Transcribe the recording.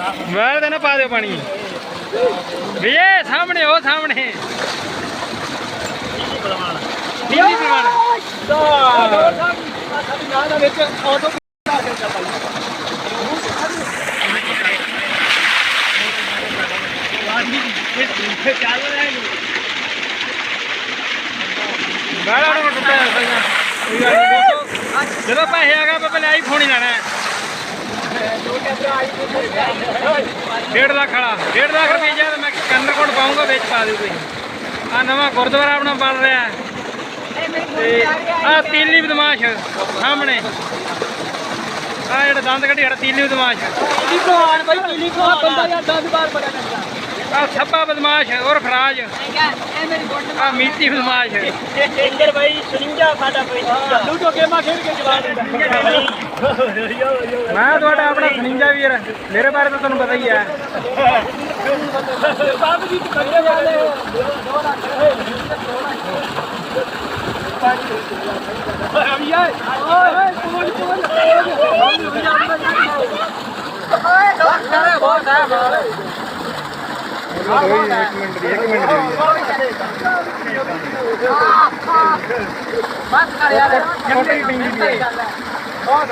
Mobile ਤੇ ਨਾ ਪਾ ਦਿਓ ਪਾਣੀ। ਵੀ ਇਹ ਸਾਹਮਣੇ, ਉਹ ਸਾਹਮਣੇ। ਨੀਲੀ ਪ੍ਰਵਾਨ। ਬਾਹਲਾ ਨੂੰ ਟੁੱਟਿਆ ਜਦੋਂ ਪੈਸੇ ਆ ਗਏ, ਆਪਾਂ ਪਹਿਲੇ ਆਈਫੋਨ ਹੀ ਲੈਣਾ ਡੇਢ ਲੱਖ ਵਾਲਾ ਡੇਢ ਲੱਖ ਰੁਪਏ ਜਦ ਮੈਂ ਕੰਨ ਕੋਟ ਪਾਉਂਗਾ ਵਿੱਚ ਪਾ ਦਿਓ ਤੁਸੀਂ। ਆ ਨਵਾਂ ਗੁਰਦੁਆਰਾ ਆਪਣਾ ਬਣ ਰਿਹਾ ਤੇ ਆ ਤੀਲੀ ਬਦਮਾਸ਼ ਸਾਹਮਣੇ। ਆ ਜਿਹੜਾ ਦੰਦ ਕੱਢੀ ਜਿਹੜਾ ਤੀਲੀ ਬਦਮਾਸ਼। ਕੀ ਭਗਵਾਨ ਭਾਈ ਕਿਲੀ ਕੋ ਬੰਦਾ ਯਾਰ 10 ਵਾਰ ਬੜਾ ਕਰਦਾ ਆ ਸੱਪਾ ਬਦਮਾਸ਼ ਔਰ ਫਰਾਜ। ਇਹ ਮੇਰੀ ਗੋਡ ਆ ਮੀਤੀ ਬਦਮਾਸ਼ ਸਿੰਗਰ ਭਾਈ ਸੁਣਿੰਗਾ ਸਾਡਾ ਭਾਈ ਲੂਟੋ ਗੇਮਾਂ ਖੇਡ ਕੇ ਜਵਾਬ ਦਿੰਦਾ। ਮੈਂ ਤੁਹਾਡਾ ਆਪਣਾ ਸੁਣੀਂਦਾ ਵੀਰ ਮੇਰੇ ਬਾਰੇ ਤਾਂ ਤੁਹਾਨੂੰ ਪਤਾ ਹੀ ਹੈ। ਬਾਬੂ ਜੀ ਕੰਨੇ ਵਾਲੇ ਓਏ ਕੋਲ ਕੋਲ ਓਏ ਡਾਕਟਰ ਬਹੁਤ ਹੈ ਬਸ ਕਰ ਯਾਰ। ਛੋਟੀ ਪਿੰਡੀ ਦੀ ਬਹੁਤ